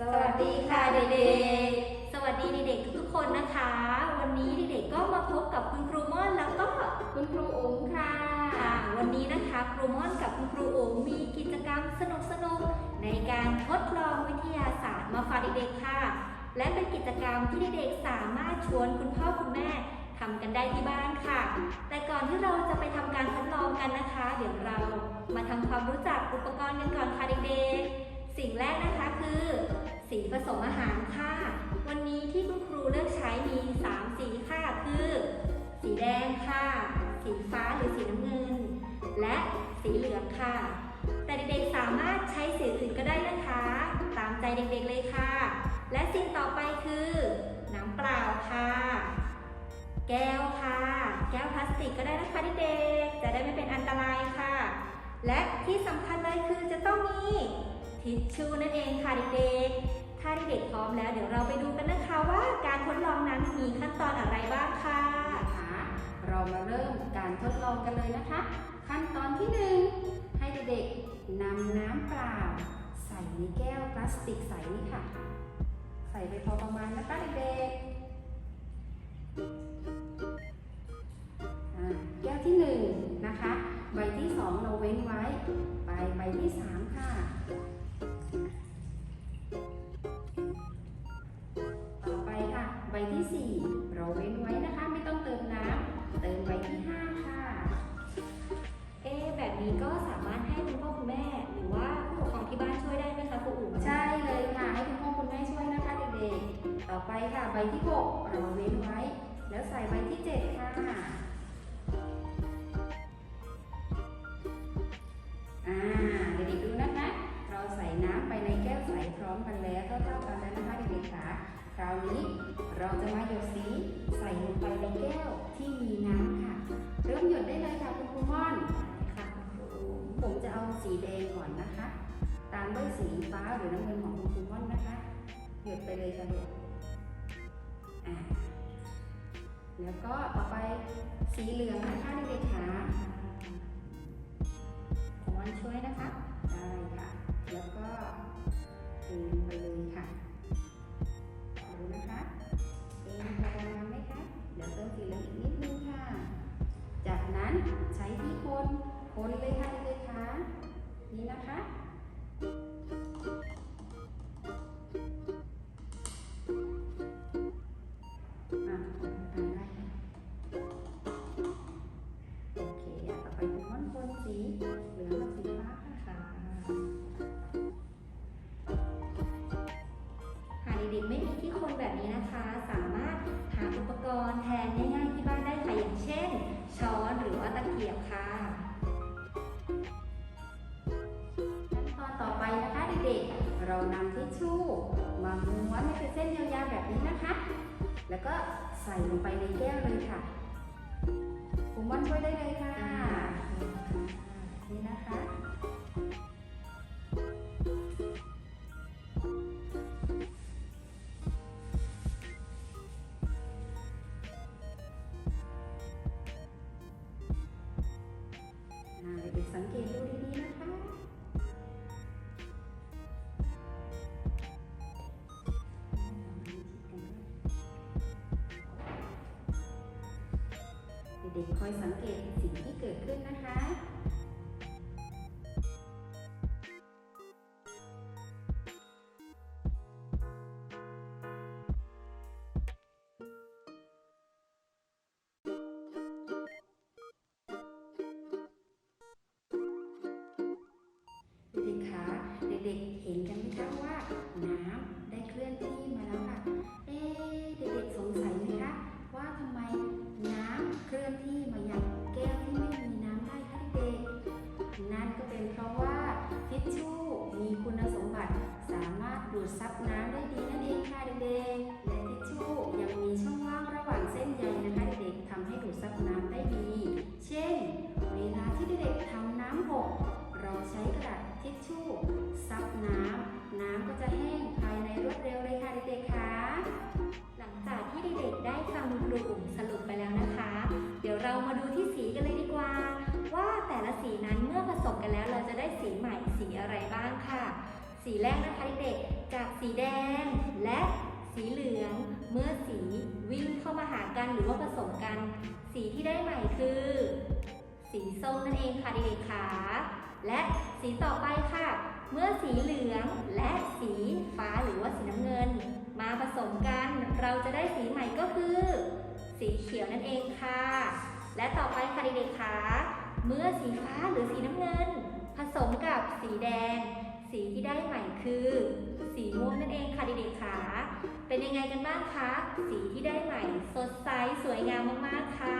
สวัสดีค่ะเด็กๆ สวัสดีเด็กๆทุกๆคนนะคะ วันนี้เด็กๆก็มาพบกับคุณครูม่อนแล้วก็คุณครูอุ๋มค่ะ ค่ะ วันนี้นะคะครูม่อนกับคุณครูโอ๋มีกิจกรรมสนุกๆ ในการทดลองวิทยาศาสตร์มาฝากเด็กๆค่ะ และเป็นกิจกรรมที่เด็กๆสามารถชวนคุณพ่อคุณแม่ทำกันได้ที่บ้านค่ะ แต่ก่อนที่เราจะไปทำการทดลองกันนะคะ เดี๋ยวเรามาทำความรู้จักอุปกรณ์กันก่อนค่ะเด็กๆ สิ่งแรกนะคะคือ สีผสมอาหารค่ะ วันนี้ที่คุณครูเลือกใช้มี 3 สีค่ะ คือ สีแดงค่ะ สีฟ้าหรือสีน้ำเงิน และสีเหลืองค่ะ แต่เด็กๆสามารถใช้สีอื่นก็ได้นะคะ ตามใจเด็กๆเลยค่ะ และสิ่งต่อไปคือน้ำเปล่าค่ะ แก้วค่ะ แก้วพลาสติกก็ได้นะคะเด็กๆจะได้ไม่เป็นอันตรายค่ะ และที่สำคัญเลยคือจะต้องมี ทิชชู่นั่นเองค่ะเด็กๆ ถ้าเด็กๆพร้อมแล้ว เดี๋ยวเราไปดูกันนะคะว่าการทดลองนั้นมีขั้นตอนอะไรบ้างค่ะคะเรามาเริ่มการทดลองกันเลยนะคะ ขั้นตอนที่หนึ่งให้เด็กๆนำน้ำเปล่า ใส่ในแก้วพลาสติกใสนี่ค่ะ ใส่ไปพอประมาณนะคะเด็กๆแก้วที่หนึ่งนะคะ ใบที่สองเราเว้นไว้ ไปใบที่สามค่ะ ที่สี่เราเว้นไว้นะคะ ไม่ต้องเติมน้ำเติมใบที่ห้าค่ะ เอ๊ะแบบนี้ก็สามารถให้คุณพ่อคุณแม่ หรือว่าผู้ปกครองที่บ้านช่วยได้ไหมคะครูอุ๋มใช่เลยค่ะ ให้คุณพ่อคุณแม่ช่วยนะคะเด็กๆ ต่อไปค่ะใบที่หกเราเว้นไว้ แล้วใส่ใบที่เจ็ดค่ะอ่าเด็กๆดูนะคะ เราใส่น้ำไปในแก้วใสพร้อมกันแล้วเท่าๆกันแล้วนะคะเด็กๆค่ะ คราวนี้เราจะมาหยดสีใส่ลงไปในแก้วที่มีน้ำค่ะ เริ่มหยดได้เลยค่ะคุณครูม่อนค่ะผมจะเอาสีแดงก่อนนะคะ ตามด้วยสีฟ้าหรือน้ำเงินของคุณครูม่อนนะคะ หยดไปเลยค่ะลูกแล้วก็ต่อไปสีเหลืองนะคะเด็กๆค่ะผมวันช่วยนะคะ ได้ค่ะ แล้วก็เทลงไปเลยค่ะ ไปคุณม่อนคนสีเหลืองกับสีฟ้าค่ะหากเด็กๆไม่มีที่คนแบบนี้นะคะ สามารถหาอุปกรณ์แทนง่ายๆที่บ้านได้ค่ะอย่างเช่น ช้อนหรือว่าตะเกียบค่ะขั้นตอนต่อไปนะคะเด็กๆเรานำทิชชู่มาม้วนให้เป็นเส้นยาวๆแบบนี้นะคะ แล้วก็ใส่ลงไปในแก้วเลยค่ะ คุณม่อนช่วยได้เลยค่ะ นี่นะคะ ด็กๆคอยสังเกตสิ่งที่เกิดขึ้นนะคะเด็กๆคะเด็กๆเห็นกันไหมคะว่า ดูดซับน้ำได้ดีนั่นเองค่ะเด็กๆ และทิชชู่ยังมีช่องว่างระหว่างเส้นใยนะคะเด็กๆทำให้ดูดซับน้ำได้ดี เช่น เวลาที่เด็กๆทำน้ำหก เราใช้กระดาษทิชชู่ซับน้ำน้ำก็จะแห้งภายในรวดเร็วเลยค่ะเด็กๆค่ะหลังจากที่เด็กๆได้ฟังคุณครูอุ๋มสรุปไปแล้วนะคะ เดี๋ยวเรามาดูที่สีกันเลยดีกว่า ว่าแต่ละสีนั้นเมื่อผสมกันแล้วเราจะได้สีใหม่สีอะไรบ้างค่ะ สีแรกนะคะเด็กๆจากสีแดงและสีเหลือง เมื่อสีวิ่งเข้ามาหากันหรือว่าผสมกัน สีที่ได้ใหม่คือ สีส้มนั่นเองค่ะเด็กๆค่ะและสีต่อไปค่ะ เมื่อสีเหลืองและสีฟ้าหรือว่าสีน้ำเงิน มาผสมกันเราจะได้สีใหม่ก็คือ สีเขียวนั่นเองค่ะ และต่อไปค่ะเด็กๆค่ะเมื่อสีฟ้าหรือสีน้ำเงิน ผสมกับสีแดง สีที่ได้ใหม่คือ สีม่วงนั่นเองค่ะเด็กๆค่ะเป็นยังไงกันบ้างคะ สีที่ได้ใหม่ สดใสสวยงามมากๆค่ะ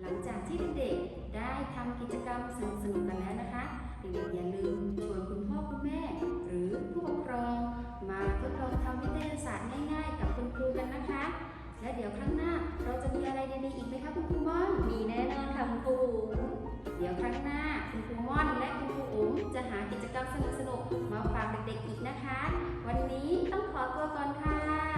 หลังจากที่เด็กๆได้ทำกิจกรรมสนุกๆกันแล้วนะคะเด็กๆอย่าลืมชวนคุณพ่อคุณแม่ หรือผู้ปกครอง มาทดลองทำวิทยาศาสตร์ง่ายๆ กับคุณครูกันนะคะ และเดี๋ยวครั้งหน้าเราจะมีอะไรดีๆอีกไหมคะคุณครูม่อนมีแน่นอนค่ะคุณครู เดี๋ยวครั้งหน้าคุณครูม่อนและคุณครูอุ๋ม จะหากิจกรรมสนุกๆมาฝากเด็กๆอีกนะคะ วันนี้ต้องขอตัวก่อนค่ะ